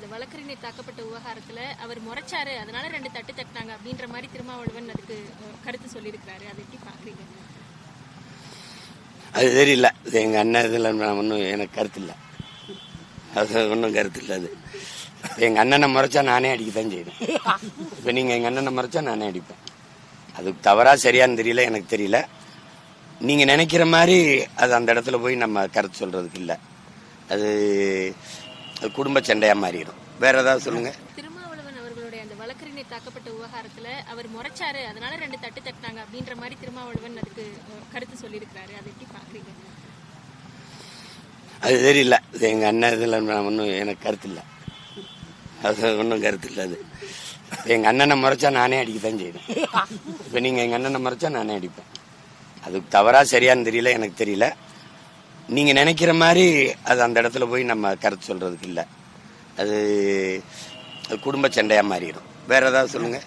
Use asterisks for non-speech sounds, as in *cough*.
அந்த வழக்கறிஞர் தாக்கப்பட்ட விவகாரத்துல அவர் முறைச்சாரு அதனால ரெண்டு தட்டு தட்டினாங்க அப்படின்ற மாதிரி திருமாவளவன் அதுக்கு கருத்து சொல்லியிருக்கிறாரு. அதை எப்படி பாக்குறீங்க? அது தெரியல இது எங்க அண்ணன் இதில் நான் ஒன்றும் எனக்கு கருத்து இல்லை. அது ஒன்றும் கருத்து இல்லை அது. எங்க அண்ணனை முறைச்சா நானே அடிக்கத்தான் செய்யணும் இப்போ நீங்க எங்க அண்ணனை முறைச்சா நானே அடிப்பேன். அது தவறா சரியான்னு தெரியல எனக்கு தெரியல. நீங்க நினைக்கிற மாதிரி அது அந்த இடத்துல போய் நம்ம கருத்து சொல்றதுக்கு இல்லை. அது அது குடும்ப சண்டையா மாறிடும். வேற ஏதாவது சொல்லுங்க. திருமாவளவன் அவர்களுடைய அந்த வழக்கறிஞர் தாக்கப்பட்ட விவகாரத்துல அவர் முறைச்சாரு. அதனால ரெண்டு தட்டு தட்டினாங்க அப்படின்ற மாதிரி திருமாவளவன் அதுக்கு கருத்து சொல்லியிருக்கிறாரு. அதை எப்படி பாக்குறீங்க அது தெரியல. இது எங்க அண்ணன் இதுல நான் ஒன்றும் எனக்கு கருத்து இல்லை. அது ஒன்றும் கருத்து இல்லை அது. எங்க அண்ணனை முறைச்சா நானே அடிக்கத்தான் செய்யணும் *laughs* இப்போ நீங்க எங்க அண்ணனை முறைச்சா நானே அடிப்பேன். அது தவறா சரியான்னு தெரியல எனக்கு தெரியல. நீங்க நினைக்கிற மாதிரி அது அந்த இடத்துல போய் நம்ம கருத்து சொல்றதுக்கு இல்லை. அது குடும்ப சண்டையா மாறிடும். வேற ஏதாவது சொல்லுங்க?